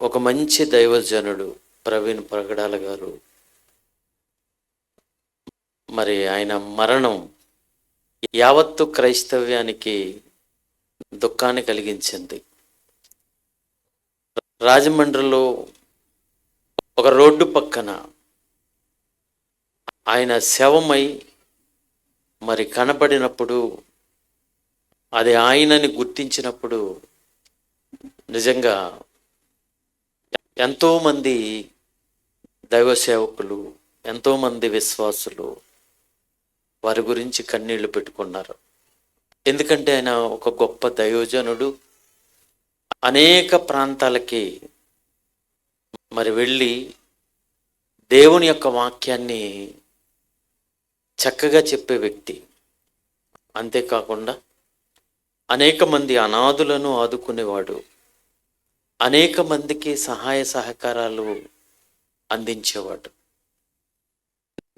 ఒక మంచి దైవజనుడు ప్రవీణ్ ప్రగడాల గారు. మరి ఆయన మరణం యావత్తు క్రైస్తవ్యానికి దుఃఖాన్ని కలిగించింది. రాజమండ్రిలో ఒక రోడ్డు పక్కన ఆయన శవమై మరి కనబడినప్పుడు అది ఆయనని గుర్తించినప్పుడు నిజంగా ఎంతోమంది దైవ సేవకులు ఎంతోమంది విశ్వాసులు వారి గురించి కన్నీళ్ళు పెట్టుకున్నారు. ఎందుకంటే ఆయన ఒక గొప్ప దయోజనుడు అనేక ప్రాంతాలకి మరి వెళ్ళి దేవుని యొక్క వాక్యాన్ని చక్కగా చెప్పే వ్యక్తి. అంతేకాకుండా అనేక మంది అనాథులను ఆదుకునేవాడు. అనేక మందికి సహాయ సహకారాలు అందించేవాడు.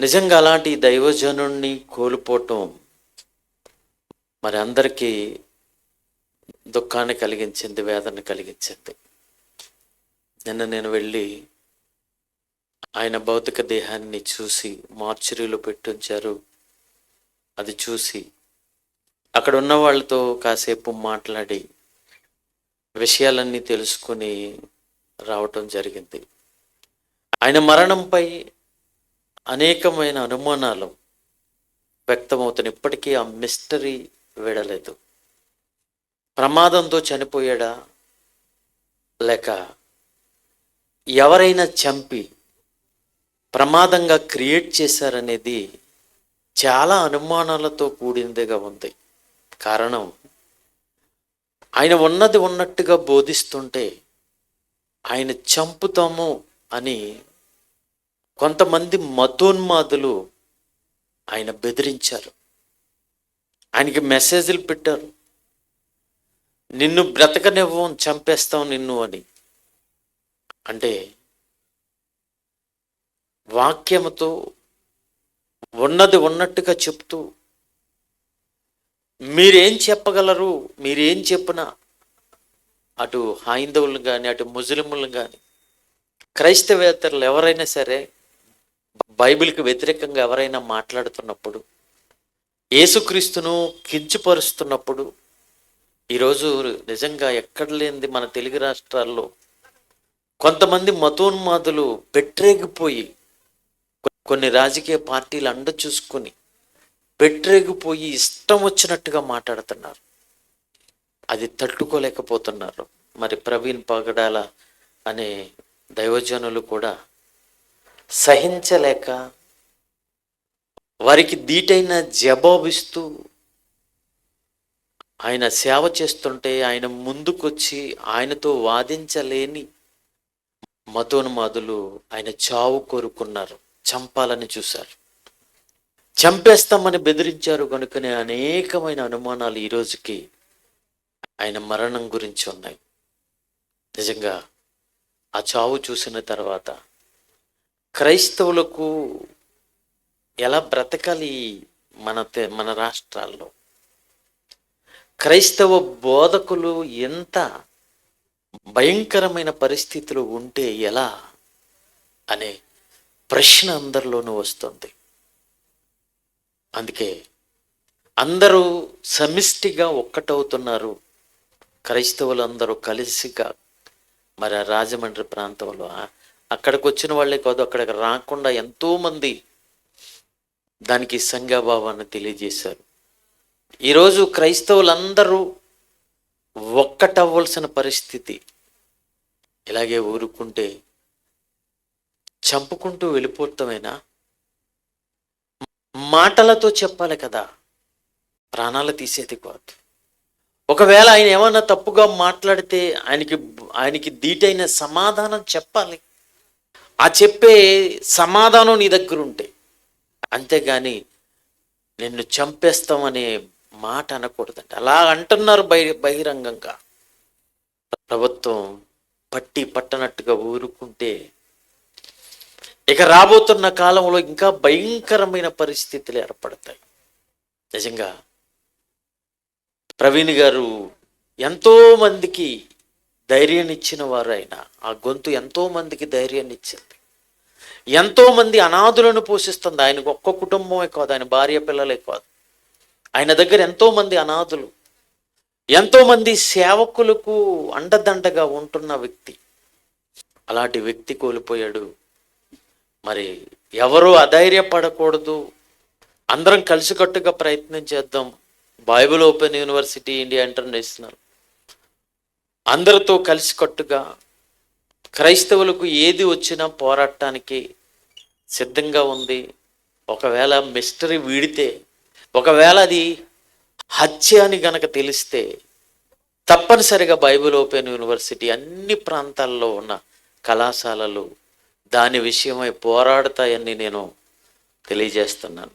నిజంగా అలాంటి దైవజనుణ్ణి కోల్పోవటం మరి అందరికీ దుఃఖాన్ని కలిగించింది వేదన కలిగించింది. నిన్న నేను వెళ్ళి ఆయన భౌతిక దేహాన్ని చూసి మార్చురీలో పెట్టించారు అది చూసి అక్కడ ఉన్న వాళ్ళతో కాసేపు మాట్లాడి విషయాలన్నీ తెలుసుకుని రావటం జరిగింది. ఆయన మరణంపై అనేకమైన అనుమానాలు వ్యక్తమవుతున్నాయి. ఇప్పటికీ ఆ మిస్టరీ వీడలేదు. ప్రమాదంతో చనిపోయాడా లేక ఎవరైనా చంపి ప్రమాదంగా క్రియేట్ చేశారనేది చాలా అనుమానాలతో కూడిందిగా ఉంది. కారణం ఆయన ఉన్నది ఉన్నట్టుగా బోధిస్తుంటే ఆయన చంపుతాము అని కొంతమంది మతోన్మాదులు ఆయన బెదిరించారు. ఆయనకి మెసేజ్లు పెట్టారు. నిన్ను బ్రతకనివ్వం చంపేస్తాం నిన్ను అని. అంటే వాక్యముతో ఉన్నది ఉన్నట్టుగా చెప్తూ మీరేం చెప్పగలరు? మీరేం చెప్పినా అటు హైందవులను కానీ అటు ముస్లింలు కానీ క్రైస్తవేతరులు ఎవరైనా సరే బైబిల్కి వ్యతిరేకంగా ఎవరైనా మాట్లాడుతున్నప్పుడు యేసుక్రీస్తును కించుపరుస్తున్నప్పుడు ఈరోజు నిజంగా ఎక్కడ లేనిది మన తెలుగు రాష్ట్రాల్లో కొంతమంది మతోన్మాదులు పెట్టరేగిపోయి కొన్ని రాజకీయ పార్టీలు అండ చూసుకొని పెట్టరేగిపోయి ఇష్టం వచ్చినట్టుగా మాట్లాడుతున్నారు. అది తట్టుకోలేకపోతున్నారు. మరి ప్రవీణ్ పగడాల అనే దైవజనులు కూడా సహించలేక వారికి దీటైన జవాబిస్తూ ఆయన సేవ చేస్తుంటే ఆయన ముందుకొచ్చి ఆయనతో వాదించలేని మతోన్మాదులు ఆయన చావు కోరుకున్నారు. చంపాలని చూశారు. చంపేస్తామని బెదిరించారు కనుకనే అనేకమైన అనుమానాలు ఈ రోజుకి ఆయన మరణం గురించి ఉన్నాయి. నిజంగా ఆ చావు చూసిన తర్వాత క్రైస్తవులకు ఎలా బ్రతకాలి మన మన రాష్ట్రాల్లో? క్రైస్తవ బోధకులు ఎంత భయంకరమైన పరిస్థితులు ఉంటే ఎలా అనే ప్రశ్న అందరిలోనూ వస్తుంది. అందుకే అందరూ సమిష్టిగా ఒక్కటవుతున్నారు. క్రైస్తవులు అందరూ కలిసిగా మరి ఆ రాజమండ్రి ప్రాంతంలో. అక్కడికి వచ్చిన వాళ్ళే కాదు అక్కడికి రాకుండా ఎంతోమంది దానికి సంఘాభావాన్ని తెలియజేశారు. ఈరోజు క్రైస్తవులందరూ ఒక్కటవ్వాల్సిన పరిస్థితి. ఇలాగే ఊరుకుంటే చంపుకుంటూ వెళ్ళిపోతామేనా మాటలతో చెప్పాలి కదా ప్రాణాలు తీసేది కాదు. ఒకవేళ ఆయన ఏమన్నా తప్పుగా మాట్లాడితే ఆయనకి ఆయనకి దీటైన సమాధానం చెప్పాలి. ఆ చెప్పే సమాధానం నీ దగ్గర ఉంటే అంతేగాని నిన్ను చంపేస్తామనే మాట అనకూడదండి అలా అంటున్నారు బహి బహిరంగంగా. ప్రభుత్వం పట్టి పట్టనట్టుగా ఊరుకుంటే ఇక రాబోతున్న కాలంలో ఇంకా భయంకరమైన పరిస్థితులు ఏర్పడతాయి. నిజంగా ప్రవీణ్ గారు ఎంతో మందికి ధైర్యాన్ని ఇచ్చిన వారు ఆయన. ఆ గొంతు ఎంతో మందికి ధైర్యాన్ని ఇచ్చింది. ఎంతో మంది అనాథులను పోషిస్తుంది. ఆయనకు ఒక్క కుటుంబమే కాదు ఆయన భార్య పిల్లలే కాదు. ఆయన దగ్గర ఎంతో మంది అనాథులు ఎంతో మంది సేవకులకు అండదండగా ఉంటున్న వ్యక్తి. అలాంటి వ్యక్తి కోల్పోయాడు మరి ఎవరు అధైర్యపడకూడదు. అందరం కలిసికట్టుగా ప్రయత్నం చేద్దాం. Bible open university India international. అందరితో కలిసికట్టుగా క్రైస్తవులకు ఏది వచ్చినా పోరాటానికి సిద్ధంగా ఉంది. ఒకవేళ మిస్టరీ వీడితే ఒకవేళ అది హత్య అని గనక తెలిస్తే తప్పనిసరిగా బైబిల్ ఓపెన్ యూనివర్సిటీ అన్ని ప్రాంతాల్లో ఉన్న కళాశాలలు దాని విషయమై పోరాడతాయని నేను తెలియజేస్తున్నాను.